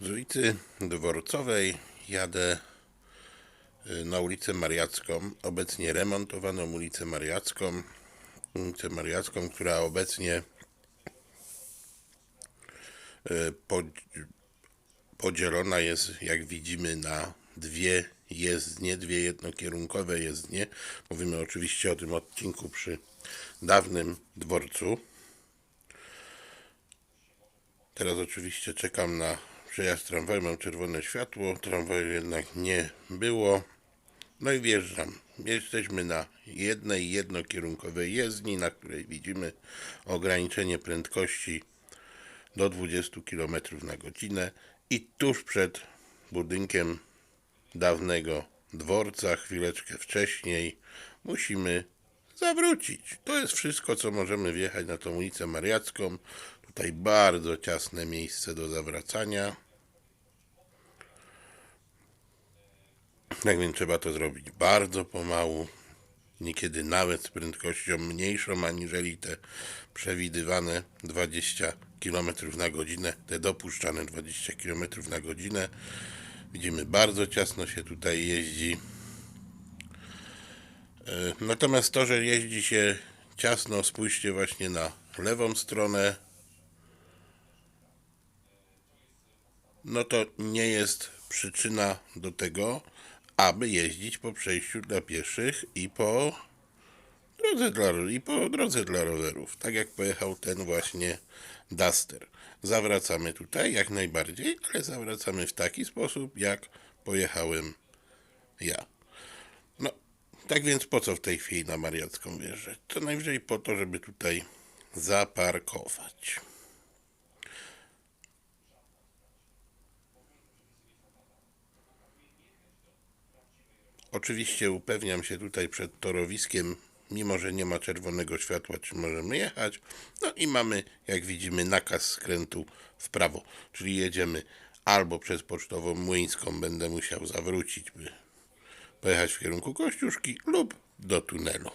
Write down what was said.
Z ulicy Dworcowej jadę y, na ulicę Mariacką, obecnie remontowaną ulicę Mariacką, ulicę Mariacką, która obecnie y, pod- podzielona jest, jak widzimy, na dwie jezdnie, dwie jednokierunkowe jezdnie. Mówimy oczywiście o tym odcinku przy dawnym dworcu. Teraz oczywiście czekam na przejazd tramwaju, mam czerwone światło, tramwaju jednak nie było. No i wjeżdżam. Jesteśmy na jednej jednokierunkowej jezdni, na której widzimy ograniczenie prędkości do 20 km na godzinę i tuż przed budynkiem dawnego dworca, chwileczkę wcześniej, musimy zawrócić. To jest wszystko, co możemy wjechać na tą ulicę Mariacką. Tutaj bardzo ciasne miejsce do zawracania. Tak więc trzeba to zrobić bardzo pomału, niekiedy nawet z prędkością mniejszą aniżeli te przewidywane 20 km na godzinę, te dopuszczane 20 km na godzinę. Widzimy, bardzo ciasno się tutaj jeździ. E, Natomiast to, że jeździ się ciasno, spójrzcie właśnie na lewą stronę, no to nie jest przyczyna do tego, aby jeździć po przejściu dla pieszych i po drodze dla, i po drodze dla rowerów, tak jak pojechał ten właśnie Duster. Zawracamy tutaj jak najbardziej, ale zawracamy w taki sposób, jak pojechałem ja. No, tak więc po co w tej chwili na Mariacką wjeżdżać? To najwyżej po to, żeby tutaj zaparkować. Oczywiście upewniam się tutaj przed torowiskiem, mimo że nie ma czerwonego światła, czy możemy jechać. No i mamy, jak widzimy, nakaz skrętu w prawo, czyli jedziemy albo przez Pocztową Młyńską, będę musiał zawrócić, by pojechać w kierunku Kościuszki, lub do tunelu.